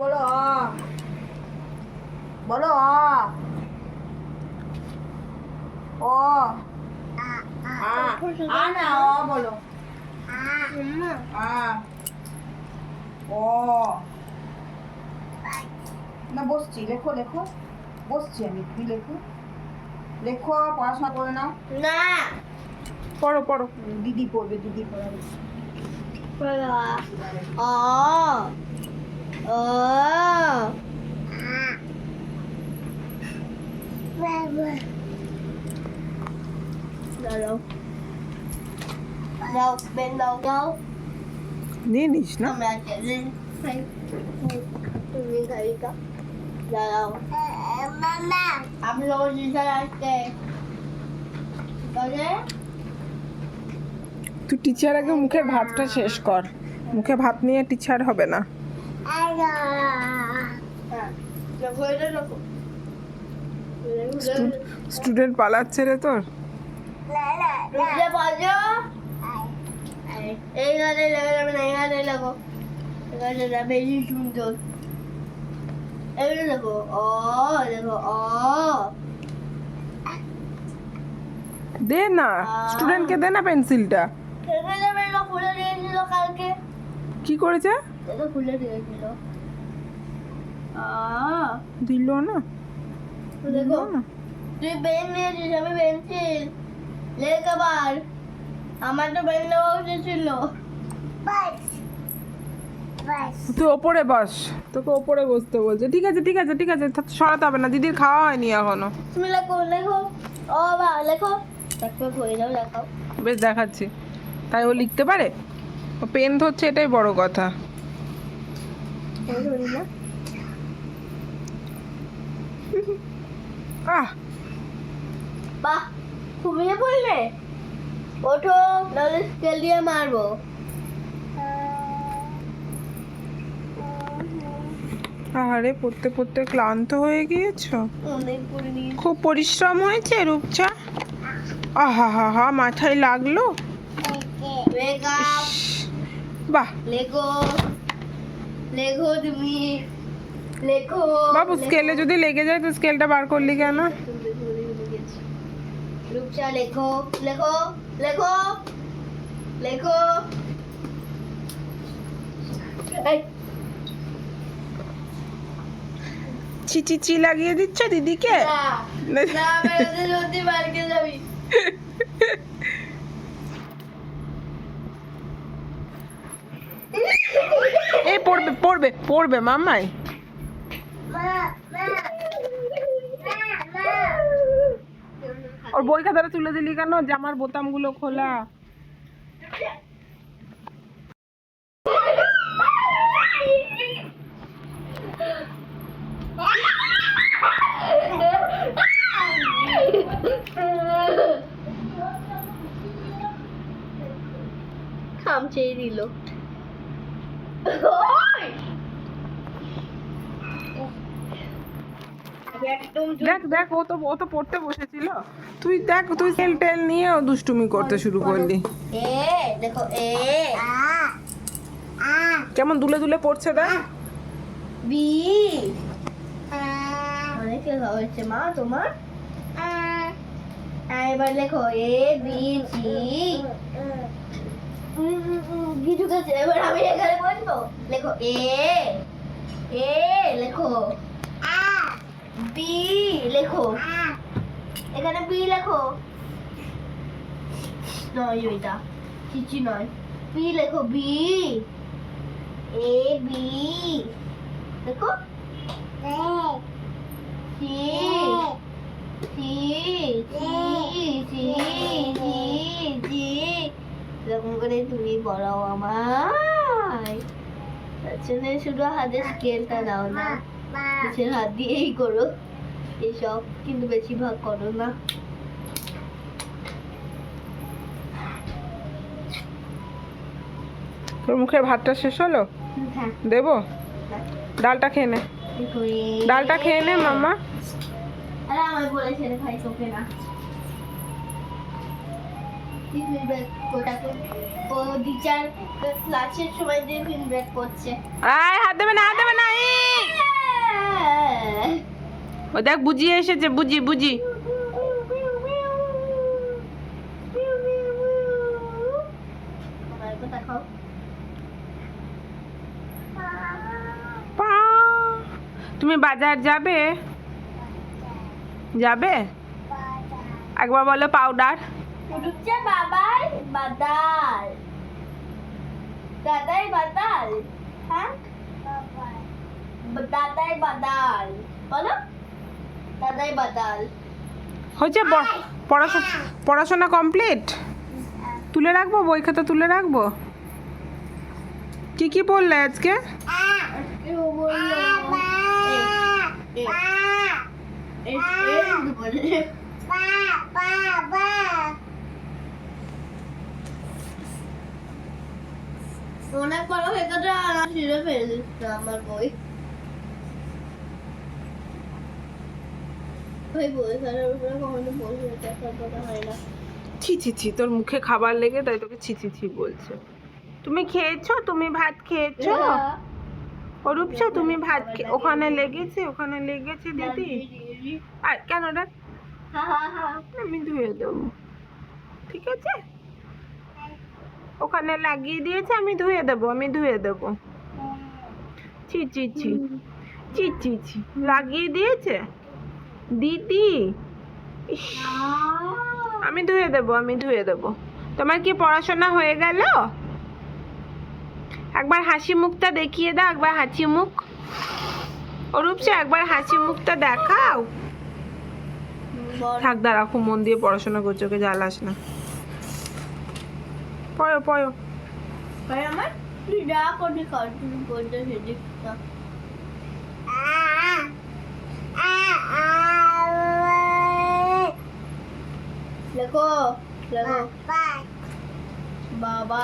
বলো। বলো। অ। আ। না অ বলো। আ। ও না বসছি। লেখো লেখো। বসছি আমি। তুমি লেখো? লেখো পড়াশোনা করে নাও। না। পড়ো পড়ো। দিদি পড়বে দিদি পড়াবে। ও ও দাঁড়াও বেন নিয়ে নিস না আমি তুই টিচার আগে মুখের ভাতটা শেষ কর মুখে ভাত নিয়ে টিচার হবে না স্টুডেন্ট পালাচ্ছে রে তোর। এই গানে না এই গানে লাগো। এই গানে বেশি সুন্দর। এগুলো দেখো ও দেখো ও দে না স্টুডেন্টকে দে না পেন্সিলটা। কি করেছে? এটা খুলে দিল। না? দেখো না? তুই পেন নিয়েছিস আমি পেন্সিল লেখ আবার। আমার তো পেন দেওয়া উচিত ছিল। তুই ওপরে বস। তোকে ওপরে বসতে বলছে। ঠিক আছে ঠিক আছে ঠিক আছে সরাতে হবে না। দিদির খাওয়া হয়নি এখনও। তুমি লেখো লেখো। ও বা লেখো। দেখো হয়ে যাও লেখাও বেশ দেখাচ্ছি। তাই ও লিখতে পারে? ও পেন ধরছে এটাই বড় কথা। না আহ বাহ ঘুমিয়ে পড়লে? ওঠো নাহলে স্কেল দিয়ে মারবো। আরে পড়তে পড়তে ক্লান্ত হয়ে গিয়েছো? অনেক খুব পরিশ্রম হয়েছে রূপচা? আহা হা হা মাথায় লাগল বাহ। লেখো তুমি লেখো বাবু স্কেলে যদি লেগে যায় তো স্কেলটা বার করলি কেন? রূপসা লেখো লেখো লেখো লেখো। এই, চি লাগিয়ে দিচ্ছ দিদিকে? না না বেরোতে সত্যি বাড়িতে যাবি এই পড়বে পড়বে পড়বে মামাই ওর বই খাতাটা তুলে দিলি কেন? জামার বোতামগুলো খোলা। খামচেই দিল দেখ দেখ, ও তো ও তো পড়তে বসেছিল। তুই দেখ, তুই টেল নিয়ে দুষ্টুমি করতে শুরু করলি। কেমন দুলে দুলে পড়ছে দেখ। বি মা তোমার এবার এ, বি সি কিছু কাছে এবার আমি এখানে বলব লেখো এ এ, লেখো বি, লেখো এখানে বি লেখো। নয় ওইটা কিছু নয়। বি লেখো, B, A, B C C C C C C এরকম করে তুমি পড়াও আমায়? তার জন্য শুধু হাতে স্কেলটা দাও না নিচের হাত দিয়েই করো। এসব কিন্তু বেশিরভাগ করো না। তোর মুখের ভাতটা শেষ হলো? হ্যাঁ। দেবো? ডালটা খেয়ে নে। ডালটা খেয়ে নে মাম্মা। আরে বলেছে ভাই তোকে না। ফিডব্যাক ওটাকে। ও টিচার ক্লাসের সময় দিয়ে ফিডব্যাক করছে। আয় হাত দেবে না হাত দেবে না ও দেখ বুঝিয়ে এসেছে বুঝি বুঝি। পা। তুমি বাজার যাবে? যাবে? একবার বলো পাউডার হচ্ছে বাবাই বাদাল দাদাই বাদাল হ্যাঁ দাদাই বাদাল বলো দাদাই বাদাল হয়েছে প- পড়াশোনা পড়াশোনা কমপ্লিট তুলে রাখব বই খাতা তুলে রাখব কি কি পড়লে আজকে বলল অনেক বড় হয়ে গেছে আর ছিঁড়ে ফেলে আমার বই। ওই বই উপরে কখনো হয় না। ছি ছি ছি তোর মুখে খাবার লেগে তাই তোকে ছি ছি ছি বলছে। তুমি খেয়েছো? তুমি ভাত খেয়েছো? অরূপসা তুমি ভাত ওখানে লেগেছে ওখানে লেগেছে দিদি। আর কেন হা। আমি ধুয়ে দেবো। ঠিক আছে? ওখানে লাগিয়ে দিয়েছে, আমি ধুয়ে দেবো, আমি ধুয়ে দেবো। ছি ছি ছি ছি ছি ছি, লাগিয়ে দিয়েছে? দিদি আমি ধুয়ে দেবো, আমি ধুয়ে দেবো। তোমার কি পড়াশোনা হয়ে গেল? একবার হাসি মুখটা দেখিয়ে দাও, একবার হাসি মুখ। অরূপসা, একবার হাসি মুখটা দেখাও। থাক দাঁড়া খুব মন দিয়ে পড়াশোনা করছ জ্বালাস না। পয়ো পয়ো ভাই আমার তুই যা করবি কর তুমি বলতে সেদিক লেখো লেখো। বাবা।